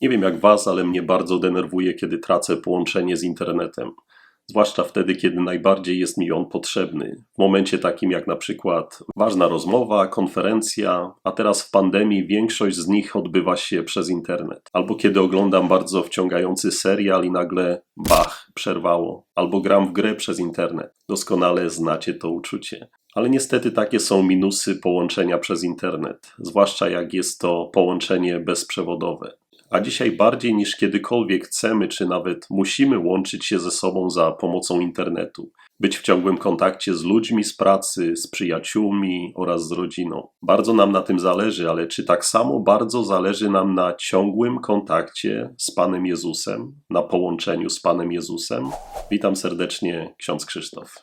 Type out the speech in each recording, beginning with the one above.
Nie wiem jak Was, ale mnie bardzo denerwuje, kiedy tracę połączenie z internetem. Zwłaszcza wtedy, kiedy najbardziej jest mi on potrzebny. W momencie takim jak na przykład ważna rozmowa, konferencja, a teraz w pandemii większość z nich odbywa się przez internet. Albo kiedy oglądam bardzo wciągający serial i nagle bach, przerwało. Albo gram w grę przez internet. Doskonale znacie to uczucie. Ale niestety takie są minusy połączenia przez internet, zwłaszcza jak jest to połączenie bezprzewodowe. A dzisiaj bardziej niż kiedykolwiek chcemy, czy nawet musimy łączyć się ze sobą za pomocą internetu, być w ciągłym kontakcie z ludźmi z pracy, z przyjaciółmi oraz z rodziną. Bardzo nam na tym zależy, ale czy tak samo bardzo zależy nam na ciągłym kontakcie z Panem Jezusem, na połączeniu z Panem Jezusem? Witam serdecznie, ksiądz Krzysztof.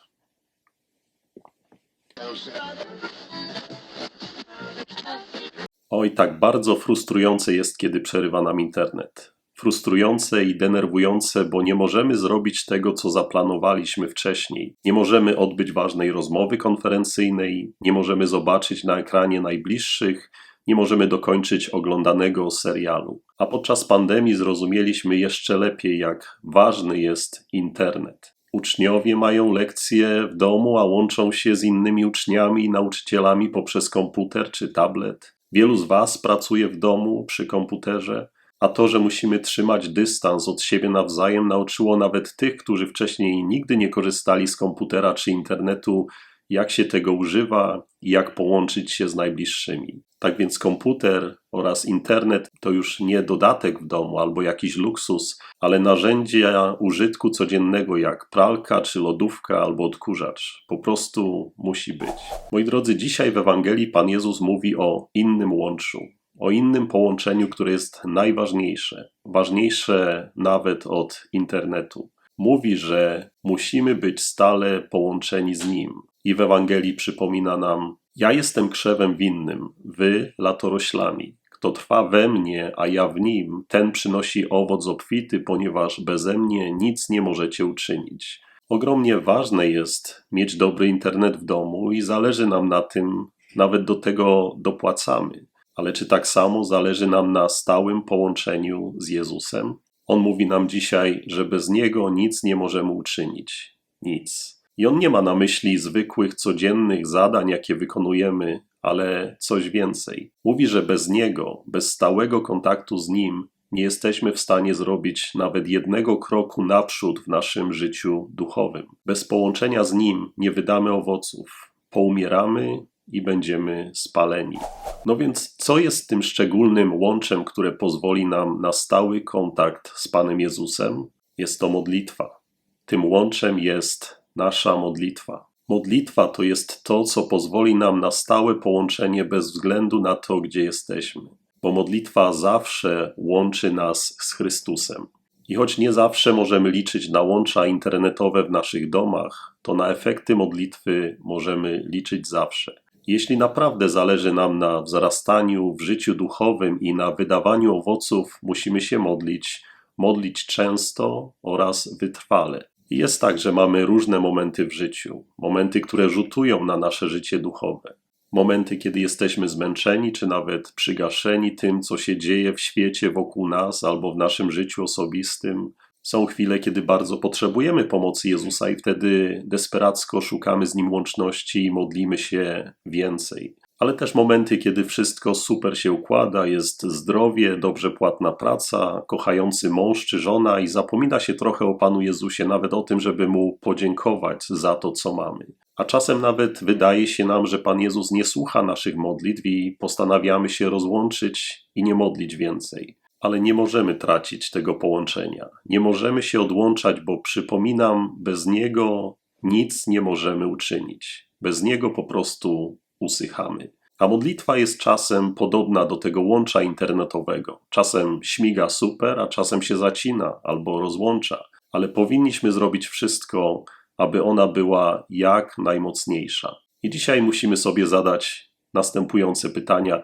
Oj, tak bardzo frustrujące jest, kiedy przerywa nam internet. Frustrujące i denerwujące, bo nie możemy zrobić tego, co zaplanowaliśmy wcześniej. Nie możemy odbyć ważnej rozmowy konferencyjnej, nie możemy zobaczyć na ekranie najbliższych, nie możemy dokończyć oglądanego serialu. A podczas pandemii zrozumieliśmy jeszcze lepiej, jak ważny jest internet. Uczniowie mają lekcje w domu, a łączą się z innymi uczniami i nauczycielami poprzez komputer czy tablet. Wielu z Was pracuje w domu przy komputerze, a to, że musimy trzymać dystans od siebie nawzajem, nauczyło nawet tych, którzy wcześniej nigdy nie korzystali z komputera czy internetu, jak się tego używa i jak połączyć się z najbliższymi. Tak więc komputer oraz internet to już nie dodatek w domu albo jakiś luksus, ale narzędzia użytku codziennego jak pralka czy lodówka albo odkurzacz. Po prostu musi być. Moi drodzy, dzisiaj w Ewangelii Pan Jezus mówi o innym łączu, o innym połączeniu, które jest najważniejsze, ważniejsze nawet od internetu. Mówi, że musimy być stale połączeni z Nim. I w Ewangelii przypomina nam: Ja jestem krzewem winnym, wy latoroślami. Kto trwa we mnie, a ja w nim, ten przynosi owoc obfity, ponieważ beze mnie nic nie możecie uczynić. Ogromnie ważne jest mieć dobry internet w domu i zależy nam na tym, nawet do tego dopłacamy. Ale czy tak samo zależy nam na stałym połączeniu z Jezusem? On mówi nam dzisiaj, że bez Niego nic nie możemy uczynić. Nic. I on nie ma na myśli zwykłych, codziennych zadań, jakie wykonujemy, ale coś więcej. Mówi, że bez Niego, bez stałego kontaktu z Nim, nie jesteśmy w stanie zrobić nawet jednego kroku naprzód w naszym życiu duchowym. Bez połączenia z Nim nie wydamy owoców. Poumieramy i będziemy spaleni. No więc, co jest tym szczególnym łączem, które pozwoli nam na stały kontakt z Panem Jezusem? Jest to modlitwa. Tym łączem jest nasza modlitwa. Modlitwa to jest to, co pozwoli nam na stałe połączenie bez względu na to, gdzie jesteśmy, bo modlitwa zawsze łączy nas z Chrystusem. I choć nie zawsze możemy liczyć na łącza internetowe w naszych domach, to na efekty modlitwy możemy liczyć zawsze. Jeśli naprawdę zależy nam na wzrastaniu w życiu duchowym i na wydawaniu owoców, musimy się modlić, modlić często oraz wytrwale. Jest tak, że mamy różne momenty w życiu, momenty, które rzutują na nasze życie duchowe. Momenty, kiedy jesteśmy zmęczeni, czy nawet przygaszeni tym, co się dzieje w świecie wokół nas albo w naszym życiu osobistym. Są chwile, kiedy bardzo potrzebujemy pomocy Jezusa, i wtedy desperacko szukamy z nim łączności i modlimy się więcej. Ale też momenty, kiedy wszystko super się układa, jest zdrowie, dobrze płatna praca, kochający mąż czy żona, i zapomina się trochę o Panu Jezusie, nawet o tym, żeby mu podziękować za to, co mamy. A czasem nawet wydaje się nam, że Pan Jezus nie słucha naszych modlitw i postanawiamy się rozłączyć i nie modlić więcej ale nie możemy tracić tego połączenia. Nie możemy się odłączać, bo przypominam, bez niego nic nie możemy uczynić. Bez niego po prostu usychamy. A modlitwa jest czasem podobna do tego łącza internetowego. Czasem śmiga super, a czasem się zacina albo rozłącza, ale powinniśmy zrobić wszystko, aby ona była jak najmocniejsza. I dzisiaj musimy sobie zadać następujące pytania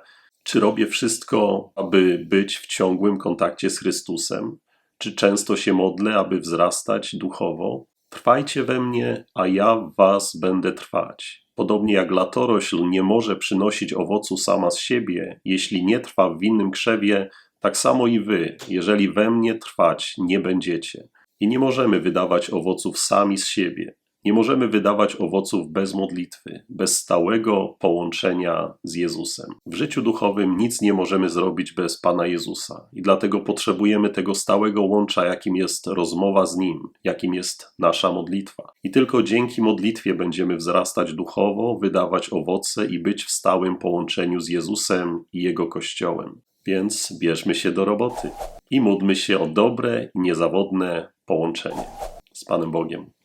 czy robię wszystko, aby być w ciągłym kontakcie z Chrystusem? Czy często się modlę, aby wzrastać duchowo? Trwajcie we mnie, a ja w was będę trwać. Podobnie jak latorośl nie może przynosić owocu sama z siebie, jeśli nie trwa w winnym krzewie, Tak samo i wy, jeżeli we mnie trwać nie będziecie. I nie możemy wydawać owoców sami z siebie. Nie możemy wydawać owoców bez modlitwy, bez stałego połączenia z Jezusem. W życiu duchowym nic nie możemy zrobić bez Pana Jezusa i dlatego potrzebujemy tego stałego łącza, jakim jest rozmowa z Nim, jakim jest nasza modlitwa. I tylko dzięki modlitwie będziemy wzrastać duchowo, wydawać owoce i być w stałym połączeniu z Jezusem i Jego Kościołem. Więc bierzmy się do roboty i módlmy się o dobre i niezawodne połączenie z Panem Bogiem.